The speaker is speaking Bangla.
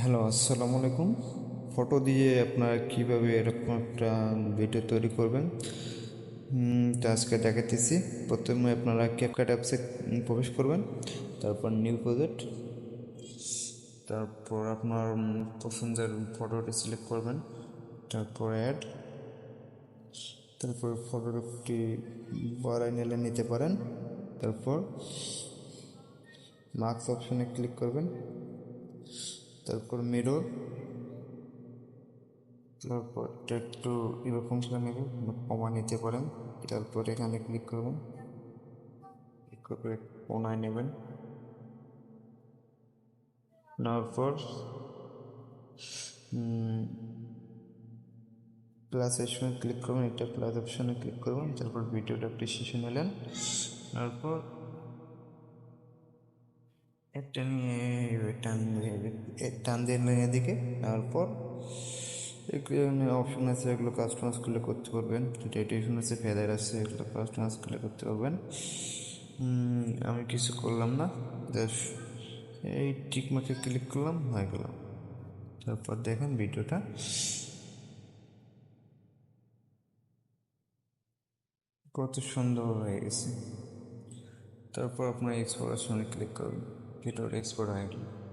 হ্যালো, আসসালামু আলাইকুম। ফটো দিয়ে আপনারা কীভাবে এরকম একটা ভিডিও তৈরি করবেন? তো আজকে দেখাতেছি প্রথমে আপনারা ক্যাপকাট অ্যাপসে প্রবেশ করবেন, তারপর নিউ প্রজেক্ট তারপর আপনার পছন্দের ফটোটি সিলেক্ট করবেন, তারপর অ্যাড তারপর ফটোগ্রাফটি বাড়াই নিলে নিতে পারেন, তারপর মার্কস অপশনে ক্লিক করবেন। তারপর মিরর তারপর এটা একটু এরকম করে নেবেন কমা নিতে পারেন, তারপর এখানে ক্লিক করবেন ক্লিক করে কোনায় নেবেন। নেওয়ার পর প্লাস অপশনে ক্লিক করবেন, এটা প্লাস অপশনে ক্লিক করবেন, তারপর ভিডিওটা একটু শেষে নিলেন। তারপর একটা নিয়ে টান টান দিয়ে নিলেন এদিকে তারপর এখানে অপশন আছে, এগুলো কাস্টমাইজ করলে করতে পারবেন। ডেটেশন আছে ফেদার আছে, এগুলো কাস্টমাইজ করলে করতে পারবেন। আমি কিছু করলাম না জাস্ট এই টিক মার্কে ক্লিক করলাম, হয়ে গেলাম তারপর দেখেন ভিডিওটা। কত সুন্দর হয়ে গেছে। তারপর আপনার এক্সপোর্টের সঙ্গে ক্লিক করবেন। ভিডিওটা এক্সপোর্ট হয়ে গেল